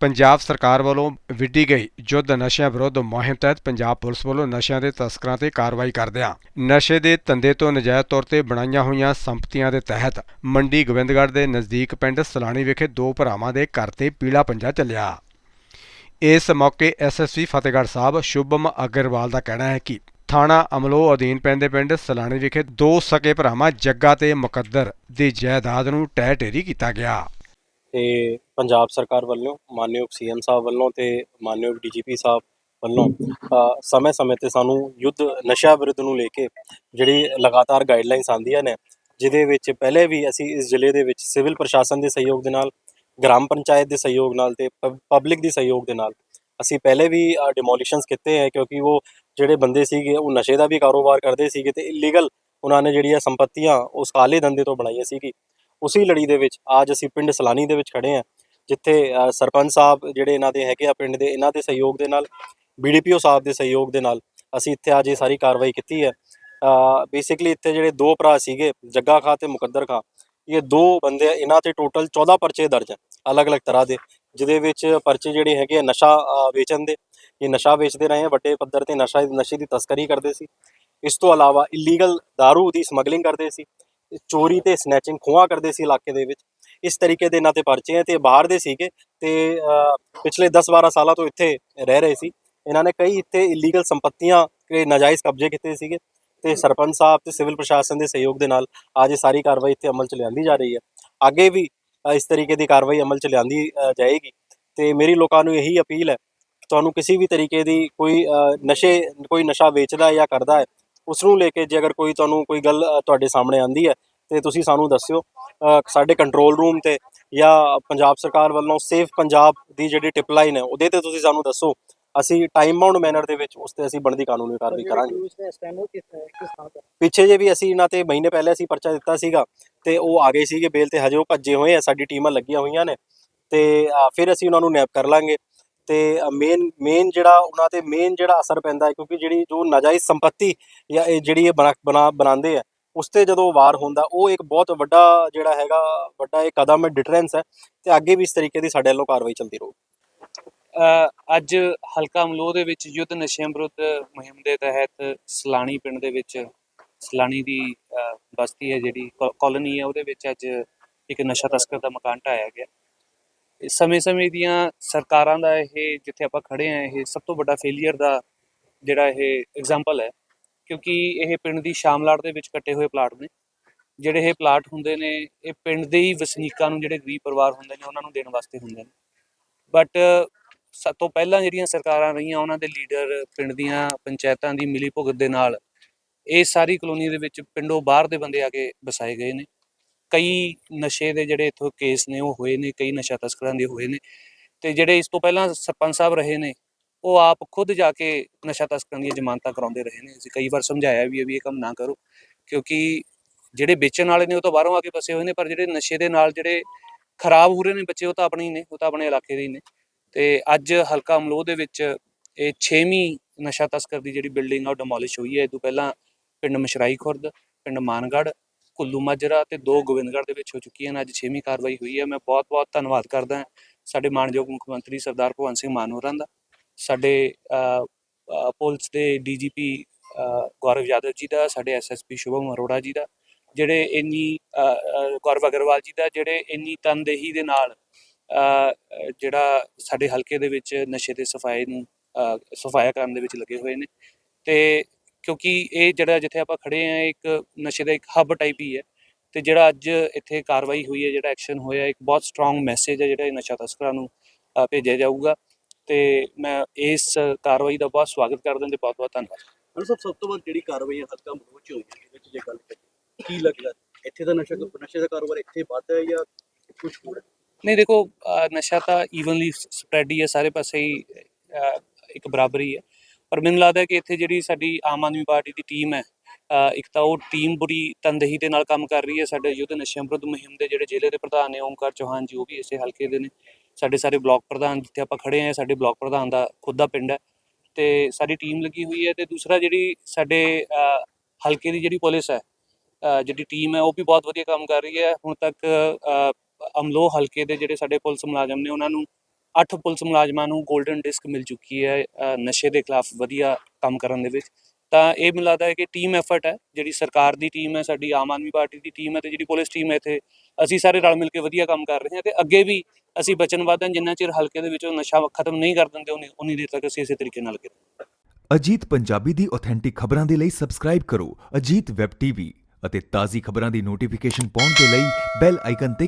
ਪੰਜਾਬ ਸਰਕਾਰ ਵੱਲੋਂ ਵਿੱਢੀ ਗਈ ਯੁੱਧ ਨਸ਼ਿਆਂ ਵਿਰੁੱਧ ਮੁਹਿੰਮ ਤਹਿਤ ਪੰਜਾਬ ਪੁਲਿਸ ਵੱਲੋਂ ਨਸ਼ਿਆਂ ਦੇ ਤਸਕਰਾਂ ਤੇ ਕਾਰਵਾਈ ਕਰਦਿਆਂ ਨਸ਼ੇ ਦੇ ਧੰਦੇ ਤੋਂ ਨਜਾਇਜ਼ ਤੌਰ ਤੇ ਬਣਾਈਆਂ ਹੋਈਆਂ ਸੰਪਤੀਆਂ ਦੇ ਤਹਿਤ ਮੰਡੀ ਗੋਬਿੰਦਗੜ੍ਹ ਦੇ ਨਜ਼ਦੀਕ ਪਿੰਡ ਸਲਾਣੀ ਵਿਖੇ ਦੋ ਭਰਾਵਾਂ ਦੇ ਘਰ ਤੇ ਪੀਲਾ ਪੰਜਾ ਚੱਲਿਆ। ਇਸ ਮੌਕੇ ਐਸਐਸਪੀ ਫਤਿਹਗੜ੍ਹ ਸਾਹਿਬ ਸ਼ੁਭਮ ਅਗਰਵਾਲ ਦਾ ਕਹਿਣਾ ਹੈ ਕਿ ਥਾਣਾ ਅਮਲੋ ਅਧੀਨ ਪੈਂਦੇ ਪਿੰਡ ਸਲਾਣੀ ਵਿਖੇ ਦੋ ਸਕੇ ਭਰਾਵਾਂ ਜੱਗਾ ਤੇ ਮੁਕੱਦਰ ਦੀ ਜਾਇਦਾਦ ਨੂੰ ਟਹਿ ਟੇਰੀ ਕੀਤਾ ਗਿਆ। ਤੇ ਪੰਜਾਬ ਸਰਕਾਰ ਵੱਲੋਂ, ਮਾਨਯੋਗ ਸੀਐਮ ਸਾਹਿਬ ਵੱਲੋਂ ਤੇ ਮਾਨਯੋਗ ਡੀਜੀਪੀ ਸਾਹਿਬ ਵੱਲੋਂ ਸਮੇਂ-ਸਮੇਂ ਤੇ ਸਾਨੂੰ ਯੁੱਧ ਨਸ਼ਾ ਵਿਰੁੱਧ ਨੂੰ ਲੈ ਕੇ ਜਿਹੜੀ ਲਗਾਤਾਰ ਗਾਈਡਲਾਈਨਸ ਆਉਂਦੀਆਂ ਨੇ, ਜਿਹਦੇ ਵਿੱਚ ਪਹਿਲੇ ਵੀ ਅਸੀਂ ਇਸ ਜ਼ਿਲ੍ਹੇ ਦੇ ਵਿੱਚ ਸਿਵਲ ਪ੍ਰਸ਼ਾਸਨ ਦੇ ਸਹਿਯੋਗ ਦੇ ਨਾਲ, ਗ੍ਰਾਮ ਪੰਚਾਇਤ ਦੇ ਸਹਿਯੋਗ ਨਾਲ ਤੇ ਪਬਲਿਕ ਦੀ ਸਹਿਯੋਗ ਦੇ ਨਾਲ ਅਸੀਂ ਪਹਿਲੇ ਵੀ ਡਿਮੋਲੀਸ਼ਨਸ ਕੀਤੇ ਹੈ ਕਿਉਂਕਿ ਉਹ ਜਿਹੜੇ ਬੰਦੇ ਸੀਗੇ, ਉਹ ਨਸ਼ੇ ਦਾ ਵੀ ਕਾਰੋਬਾਰ ਕਰਦੇ ਸੀਗੇ ਤੇ ਇਲੀਗਲ ਉਹਨਾਂ ਨੇ ਜਿਹੜੀਆਂ ਸੰਪਤੀਆਂ ਉਸ ਕਾਲੇ ਧੰਦੇ ਤੋਂ ਬਣਾਈਆਂ ਸੀਗੀ। ਉਸੇ ਲੜੀ ਦੇ ਵਿੱਚ ਅੱਜ ਅਸੀਂ ਪਿੰਡ ਸਲਾਨੀ ਦੇ ਵਿੱਚ ਖੜੇ ਹਾਂ, ਜਿੱਥੇ ਸਰਪੰਚ ਸਾਹਿਬ ਜਿਹੜੇ ਇਹਨਾਂ ਦੇ ਹੈਗੇ ਆ ਪਿੰਡ ਦੇ, ਇਹਨਾਂ ਦੇ ਸਹਿਯੋਗ ਦੇ ਨਾਲ ਬੀਡੀਪੀਓ ਸਾਹਿਬ ਦੇ ਸਹਿਯੋਗ ਦੇ ਨਾਲ ਅਸੀਂ ਇੱਥੇ ਅੱਜ ਇਹ ਸਾਰੀ ਕਾਰਵਾਈ ਕੀਤੀ ਹੈ। ਬੇਸਿਕਲੀ ਇੱਥੇ ਜਿਹੜੇ ਦੋ ਭਰਾ ਸੀਗੇ, ਜੱਗਾ ਖਾਂ ਤੇ ਮੁਕੱਦਰ ਖਾਂ, ਇਹ ਦੋ ਬੰਦੇ ਇਹਨਾਂ ਤੇ ਟੋਟਲ 14 ਪਰਚੇ ਦਰਜ ਹੈ ਅਲੱਗ-ਅਲੱਗ ਤਰ੍ਹਾਂ ਦੇ, ਜਿਹਦੇ ਵਿੱਚ ਪਰਚੇ ਜਿਹੜੇ ਹੈਗੇ ਆ ਨਸ਼ਾ ਵੇਚਣ ਦੇ, ਇਹ ਨਸ਼ਾ ਵੇਚਦੇ ਰਹੇ ਆ, ਵੱਡੇ ਪੱਧਰ ਤੇ ਨਸ਼ਾ, ਨਸ਼ੇ ਦੀ ਤਸਕਰੀ ਕਰਦੇ ਸੀ। ਇਸ ਤੋਂ ਇਲਾਵਾ ਇਲੀਗਲ दारू ਦੀ ਸਮਗਲਿੰਗ ਕਰਦੇ ਸੀ ਚੋਰੀ ਤੇ ਸਨੈਚਿੰਗ ਖੋਹਾਂ ਕਰਦੇ ਸੀ ਇਲਾਕੇ ਦੇ ਵਿੱਚ। ਇਸ ਤਰੀਕੇ ਦੇ ਇਹਨਾਂ ਤੇ ਪਰਚੇ ਹੈ ਤੇ ਬਾਹਰ ਦੇ ਸੀਗੇ ਤੇ ਪਿਛਲੇ 10-12 ਸਾਲਾਂ ਤੋਂ ਇੱਥੇ ਰਹਿ ਰਹੇ ਸੀ। ਇਹਨਾਂ ਨੇ ਕਈ ਇੱਥੇ ਇਲੀਗਲ ਸੰਪਤੀਆਂ ਤੇ ਨਾਜਾਇਜ਼ ਕਬਜ਼ੇ ਕੀਤੇ ਸੀਗੇ ਤੇ ਸਰਪੰਚ ਸਾਹਿਬ ਤੇ ਸਿਵਲ ਪ੍ਰਸ਼ਾਸਨ ਦੇ ਸਹਿਯੋਗ ਦੇ ਨਾਲ ਅੱਜ ਇਹ ਸਾਰੀ ਕਾਰਵਾਈ ਇੱਥੇ ਅਮਲ ਚ ਲਿਆਂਦੀ ਜਾ ਰਹੀ ਹੈ। ਅੱਗੇ ਵੀ ਇਸ ਤਰੀਕੇ ਦੀ ਕਾਰਵਾਈ ਅਮਲ ਚ ਲਿਆਂਦੀ ਜਾਏਗੀ। ਤੇ ਮੇਰੀ ਲੋਕਾਂ ਨੂੰ ਇਹੀ ਅਪੀਲ ਹੈ, ਤੁਹਾਨੂੰ ਕਿਸੇ ਵੀ ਤਰੀਕੇ ਦੀ ਕੋਈ ਨਸ਼ੇ, ਕੋਈ ਨਸ਼ਾ ਵੇਚਦਾ ਹੈ ਜਾਂ ਕਰਦਾ ਹੈ ਉਸ ਨੂੰ ਲੈ ਕੇ ਜੇ ਅਗਰ ਕੋਈ ਤੁਹਾਨੂੰ ਕੋਈ ਗੱਲ ਤੁਹਾਡੇ ਸਾਹਮਣੇ ਆਂਦੀ ਹੈ ਤੇ ਤੁਸੀਂ ਸਾਨੂੰ ਦੱਸਿਓ। ਸਾਡੇ ਕੰਟਰੋਲ ਰੂਮ ਤੇ ਜਾਂ ਪੰਜਾਬ ਸਰਕਾਰ ਵੱਲੋਂ ਸੇਫ ਪੰਜਾਬ ਦੀ ਜਿਹੜੀ ਟਿਪ ਲਾਈਨ ਹੈ ਉਹਦੇ ਤੇ ਤੁਸੀਂ ਸਾਨੂੰ ਦੱਸੋ। ਅਸੀਂ ਟਾਈਮ ਬਾਉਂਡ ਮੈਨਰ ਦੇ ਵਿੱਚ ਉਸ ਤੇ ਅਸੀਂ ਬਣਦੀ ਕਾਨੂੰਨੀ ਕਾਰਵਾਈ ਕਰਾਂਗੇ। ਪਿੱਛੇ ਜੇ ਵੀ ਅਸੀਂ ਇਹਨਾਂ ਤੇ ਮਹੀਨੇ ਪਹਿਲੇ ਅਸੀਂ ਪਰਚਾ ਦਿੱਤਾ ਸੀਗਾ ਤੇ ਉਹ ਆ ਗਏ ਸੀਗੇ ਬੇਲ ਤੇ ਹਜੇ ਉਹ ਭੱਜੇ ਹੋਏ ਆ ਸਾਡੀ ਟੀਮਾਂ ਲੱਗੀਆਂ ਹੋਈਆਂ ਨੇ। ਤੇ ਫਿਰ ਅਸੀਂ ਉਹਨਾਂ ਨੂੰ ਨੈਪ ਕਰ ਲਾਂਗੇ। ਤੇ ਮੇਨ ਮੇਨ ਜਿਹੜਾ ਉਹਨਾਂ ਤੇ ਮੇਨ ਜਿਹੜਾ ਅਸਰ ਪੈਂਦਾ ਹੈ ਕਿਉਂਕਿ ਜਿਹੜੀ ਜੋ ਨਾਜਾਇਜ਼ ਸੰਪਤੀ ਜਾਂ ਇਹ ਜਿਹੜੀ ਇਹ ਬਣਾ ਬਣਾ- ਬਣਾਉਂਦੇ ਆ ਉਸ ਤੇ ਜਦੋਂ ਵਾਰ ਹੁੰਦਾ ਉਹ ਇੱਕ ਬਹੁਤ ਵੱਡਾ ਜਿਹੜਾ ਹੈਗਾ ਵੱਡਾ ਇਹ ਕਦਮ ਹੈ ਡਿਟਰੈਂਸ ਹੈ ਤੇ ਅੱਗੇ ਵੀ ਇਸ ਤਰੀਕੇ ਦੀ ਸਾਡੇ ਵੱਲੋਂ ਕਾਰਵਾਈ ਚੱਲਦੀ ਰਹੂ। ਅੱਜ ਹਲਕਾ ਅਮਲੋਹ ਦੇ ਵਿੱਚ ਯੁੱਧ ਨਸ਼ਿਆਂ ਵਿਰੁੱਧ ਮੁਹਿੰਮ ਦੇ ਤਹਿਤ ਸਲਾਣੀ ਪਿੰਡ ਦੇ ਵਿੱਚ ਸਲਾਣੀ ਦੀ ਅ, ਬਸਤੀ ਹੈ ਜਿਹੜੀ ਕੋ- ਕਾਲੋਨੀ ਹੈ ਉਹਦੇ ਵਿੱਚ ਅੱਜ ਇੱਕ ਨਸ਼ਾ ਤਸਕਰ ਦਾ ਮਕਾਨ ਢਾਇਆ ਗਿਆ। ਸਮੇਂ-ਸਮੇਂ ਦੀਆਂ ਸਰਕਾਰਾਂ ਦਾ ਇਹ ਜਿੱਥੇ ਆਪਾਂ ਖੜੇ ਆ ਇਹ ਸਭ ਤੋਂ ਵੱਡਾ ਫੇਲਿਅਰ ਦਾ ਜਿਹੜਾ ਇਹ ਐਗਜ਼ਾਮਪਲ ਹੈ, ਕਿਉਂਕਿ ਇਹ ਪਿੰਡ ਦੀ ਸ਼ਾਮਲਾਟ ਦੇ ਵਿੱਚ ਕੱਟੇ ਹੋਏ ਪਲਾਟ ਨੇ। ਜਿਹੜੇ ਇਹ ਪਲਾਟ ਹੁੰਦੇ ਨੇ, ਇਹ ਪਿੰਡ ਦੇ ਹੀ ਵਸਨੀਕਾਂ ਨੂੰ ਜਿਹੜੇ ਗਰੀਬ ਪਰਿਵਾਰ ਹੁੰਦੇ ਨੇ, ਉਹਨਾਂ ਨੂੰ ਦੇਣ ਵਾਸਤੇ ਹੁੰਦੇ ਨੇ। ਬਟ ਸਭ ਤੋਂ ਪਹਿਲਾਂ ਜਿਹੜੀਆਂ ਸਰਕਾਰਾਂ ਰਹੀਆਂ, ਉਹਨਾਂ ਦੇ ਲੀਡਰ ਪਿੰਡ ਦੀਆਂ ਪੰਚਾਇਤਾਂ ਦੀ ਮਿਲੀ ਭੁਗਤ ਦੇ ਨਾਲ ਇਹ ਸਾਰੀ ਕਲੋਨੀ ਦੇ ਵਿੱਚ ਪਿੰਡੋਂ ਬਾਹਰ ਦੇ ਬੰਦੇ ਆ ਕੇ ਵਸਾਏ ਗਏ ਨੇ। ਕਈ ਨਸ਼ੇ ਦੇ ਜਿਹੜੇ ਇਥੋਂ ਕੇਸ ਨੇ, ਉਹ ਹੋਏ ਨੇ, ਕਈ ਨਸ਼ਾ ਤਸਕਰਾਂ ਦੇ ਹੋਏ ਨੇ ਤੇ ਜਿਹੜੇ ਇਸ ਤੋਂ ਪਹਿਲਾਂ ਸਰਪੰਚ ਸਾਹਿਬ ਰਹੇ ਨੇ, ਉਹ ਆਪ ਖੁਦ ਜਾ ਕੇ ਨਸ਼ਾ ਤਸਕਰਾਂ ਦੀਆਂ ਜ਼ਮਾਨਤਾਂ ਕਰਾਉਂਦੇ ਰਹੇ ਨੇ। ਅਸੀਂ ਕਈ ਵਾਰ ਸਮਝਾਇਆ ਵੀ ਹੈ ਵੀ ਇਹ ਕੰਮ ਨਾ ਕਰੋ, ਕਿਉਂਕਿ ਜਿਹੜੇ ਵੇਚਣ ਵਾਲੇ ਨੇ, ਉਹ ਤਾਂ ਬਾਹਰੋਂ ਆ ਕੇ ਫਸੇ ਹੋਏ ਨੇ, ਪਰ ਜਿਹੜੇ ਨਸ਼ੇ ਦੇ ਨਾਲ ਜਿਹੜੇ ਖਰਾਬ ਹੋ ਰਹੇ ਨੇ ਬੱਚੇ, ਉਹ ਤਾਂ ਆਪਣੇ ਹੀ ਨੇ, ਉਹ ਤਾਂ ਆਪਣੇ ਇਲਾਕੇ ਦੇ ਹੀ ਨੇ। ਤੇ ਅੱਜ ਹਲਕਾ ਅਮਲੋਹ ਦੇ ਵਿੱਚ ਇਹ 6ਵੀਂ ਨਸ਼ਾ ਤਸਕਰ ਦੀ ਜਿਹੜੀ ਬਿਲਡਿੰਗ ਆ, ਉਹ ਡਿਮੋਲਿਸ਼ ਹੋਈ ਹੈ। ਇਹ ਤੋਂ ਪਹਿਲਾਂ ਪਿੰਡ ਮਸ਼ਰਾਈ ਖੁਰਦ ਪਿੰਡ ਮਾਨਗੜ੍ਹ ਕੁੱਲੂ ਮਾਜਰਾ ਤੇ ਦੋ ਗੋਬਿੰਦਗੜ੍ਹ ਦੇ ਵਿੱਚ ਹੋ ਚੁੱਕੀਆਂ ਨੇ ਅੱਜ 6ਵੀਂ ਕਾਰਵਾਈ ਹੋਈ ਹੈ। ਮੈਂ ਬਹੁਤ-ਬਹੁਤ ਧੰਨਵਾਦ ਕਰਦਾ ਹਾਂ ਸਾਡੇ ਮਾਨਯੋਗ ਮੁੱਖ ਮੰਤਰੀ ਸਰਦਾਰ ਭਗਵੰਤ ਸਿੰਘ ਮਾਨ ਹੋਰਾਂ ਦਾ ਸਾਡੇ ਅ, ਅ, ਪੁਲਿਸ ਦੇ ਡੀਜੀਪੀ ਗੌਰਵ ਯਾਦਵ ਜੀ ਦਾ ਸਾਡੇ ਐਸਐਸਪੀ ਸ਼ੁਭਮ ਅਰੋੜਾ ਜੀ ਦਾ ਜਿਹੜੇ ਇੰਨੀ ਗੌਰਵ ਅਗਰਵਾਲ ਜੀ ਦਾ ਜਿਹੜੇ ਇੰਨੀ ਤਨਦੇਹੀ ਦੇ ਨਾਲ ਜਿਹੜਾ ਸਾਡੇ ਹਲਕੇ ਦੇ ਵਿੱਚ ਨਸ਼ੇ ਦੇ ਸਫ਼ਾਈ ਨੂੰ ਸਫਾਇਆ ਕਰਨ ਦੇ ਵਿੱਚ ਲੱਗੇ ਹੋਏ ਨੇ। ਤੇ ਕਿਉਂਕਿ ਇਹ ਜਿਹੜਾ ਜਿੱਥੇ ਆਪਾਂ ਖੜੇ ਆ ਇੱਕ ਨਸ਼ੇ ਦਾ ਇੱਕ ਹੱਬ ਟਾਈਪ ਹੀ ਹੈ ਤੇ ਜਿਹੜਾ ਅੱਜ ਇੱਥੇ ਕਾਰਵਾਈ ਹੋਈ ਹੈ ਜਿਹੜਾ ਐਕਸ਼ਨ ਹੋਇਆ ਇੱਕ ਬਹੁਤ ਸਟਰੋਂਗ ਮੈਸੇਜ ਹੈ ਜਿਹੜਾ ਇਹ ਨਸ਼ਾ ਤਸਕਰਾਂ ਨੂੰ ਭੇਜਿਆ ਜਾਊਗਾ ਤੇ ਮੈਂ ਇਸ ਕਾਰਵਾਈ ਦਾ ਬਹੁਤ ਸਵਾਗਤ ਕਰਦਾ ਹਾਂ ਤੇ ਬਹੁਤ ਬਹੁਤ ਧੰਨਵਾਦ। ਹਣ ਸਭ ਸਭ ਤੋਂ ਵੱਧ ਜਿਹੜੀ ਕਾਰਵਾਈ ਹਲਕਾ ਮਨੋਜ ਚ ਹੋਈ ਹੈ ਇਹਦੇ ਵਿੱਚ ਜੇ ਗੱਲ ਕਰੀਏ ਕੀ ਲੱਗਦਾ ਇੱਥੇ ਦਾ ਨਸ਼ਾ ਨਸ਼ੇ ਦਾ ਕਾਰੋਬਾਰ ਇੱਥੇ ਵੱਧ ਹੈ ਜਾਂ ਕੁਝ ਹੋਰ ਨਹੀਂ ਦੇਖੋ ਨਸ਼ਾ ਤਾਂ ਈਵਨਲੀ ਸਪਰੈਡ ਹੀ ਹੈ ਸਾਰੇ ਪਾਸੇ ਹੀ ਇੱਕ ਬਰਾਬਰੀ ਹੈ। ਪਰ ਮੈਨੂੰ ਲੱਗਦਾ ਕਿ ਇੱਥੇ ਜਿਹੜੀ ਸਾਡੀ ਆਮ ਆਦਮੀ ਪਾਰਟੀ ਦੀ ਟੀਮ ਹੈ ਇੱਕ ਤਾਂ ਉਹ ਟੀਮ ਬੁਰੀ ਤਨਦੇਹੀ ਦੇ ਨਾਲ ਕੰਮ ਕਰ ਰਹੀ ਹੈ ਸਾਡੇ ਯੁੱਧ ਨਸ਼ਿਆਂ ਵਿਰੁੱਧ ਮੁਹਿੰਮ ਦੇ ਜਿਹੜੇ ਜ਼ਿਲ੍ਹੇ ਦੇ ਪ੍ਰਧਾਨ ਨੇ ਓਮਕਾਰ ਚੌਹਾਨ ਜੀ ਉਹ ਵੀ ਇਸੇ ਹਲਕੇ ਦੇ ਨੇ। ਸਾਡੇ ਸਾਰੇ ਬਲਾਕ ਪ੍ਰਧਾਨ ਜਿੱਥੇ ਆਪਾਂ ਖੜੇ ਆ ਸਾਡੇ ਬਲਾਕ ਪ੍ਰਧਾਨ ਦਾ ਖੁਦ ਦਾ ਪਿੰਡ ਹੈ ਤੇ ਸਾਡੀ ਟੀਮ ਲੱਗੀ ਹੋਈ ਹੈ ਤੇ ਦੂਸਰਾ ਜਿਹੜੀ ਸਾਡੇ ਹਲਕੇ ਦੀ ਜਿਹੜੀ ਪੁਲਿਸ ਹੈ ਜਿਹੜੀ ਟੀਮ ਹੈ ਉਹ ਵੀ ਬਹੁਤ ਵਧੀਆ ਕੰਮ ਕਰ ਰਹੀ ਹੈ। ਹੁਣ ਤੱਕ ਅ, ਅਮਲੋ ਹਲਕੇ ਦੇ ਜਿਹੜੇ ਸਾਡੇ ਪੁਲਿਸ ਮੁਲਾਜ਼ਮ ਨੇ ਉਹਨਾਂ ਨੂੰ 8 ਪੁਲਿਸ ਮੁਲਾਜ਼ਮਾਂ ਨੂੰ 골ਡਨ ਡਿਸਕ ਮਿਲ ਚੁੱਕੀ ਹੈ ਨਸ਼ੇ ਦੇ ਖਿਲਾਫ ਵਧੀਆ ਕੰਮ ਕਰਨ ਦੇ ਵਿੱਚ। ਤਾਂ ਇਹ ਮੈਨੂੰ ਲੱਗਦਾ ਹੈ ਕਿ ਟੀਮ ਐਫਰਟ ਹੈ, ਜਿਹੜੀ ਸਰਕਾਰ ਦੀ ਟੀਮ ਹੈ, ਸਾਡੀ ਆਮ ਆਦਮੀ ਪਾਰਟੀ ਦੀ ਟੀਮ ਹੈ ਤੇ ਜਿਹੜੀ ਪੁਲਿਸ ਟੀਮ ਹੈ ਇੱਥੇ, ਅਸੀਂ ਸਾਰੇ ਰਲ ਮਿਲ ਕੇ ਵਧੀਆ ਕੰਮ ਕਰ ਰਹੇ ਹਾਂ ਤੇ ਅੱਗੇ ਵੀ ਅਸੀਂ ਵਚਨਬੱਧ ਹਾਂ, ਜਿੰਨਾ ਚਿਰ ਹਲਕੇ ਦੇ ਵਿੱਚੋਂ ਨਸ਼ਾ ਖਤਮ ਨਹੀਂ ਕਰ ਦਿੰਦੇ, ਉਨੀ ਦੇਰ ਤੱਕ ਅਸੀਂ ਇਸੇ ਤਰੀਕੇ ਨਾਲ ਅੱਗੇ ਅਜੀਤ ਪੰਜਾਬੀ ਦੀ ਆਥੈਂਟਿਕ ਖਬਰਾਂ ਦੇ ਲਈ ਸਬਸਕ੍ਰਾਈਬ ਕਰੋ, ਅਜੀਤ ਵੈਬ ਟੀਵੀ ਅਤੇ ਤਾਜ਼ੀ ਖਬਰਾਂ ਦੀ ਨੋਟੀਫਿਕੇਸ਼ਨ ਪਾਉਣ ਦੇ ਲਈ ਬੈਲ ਆਈਕਨ ਤੇ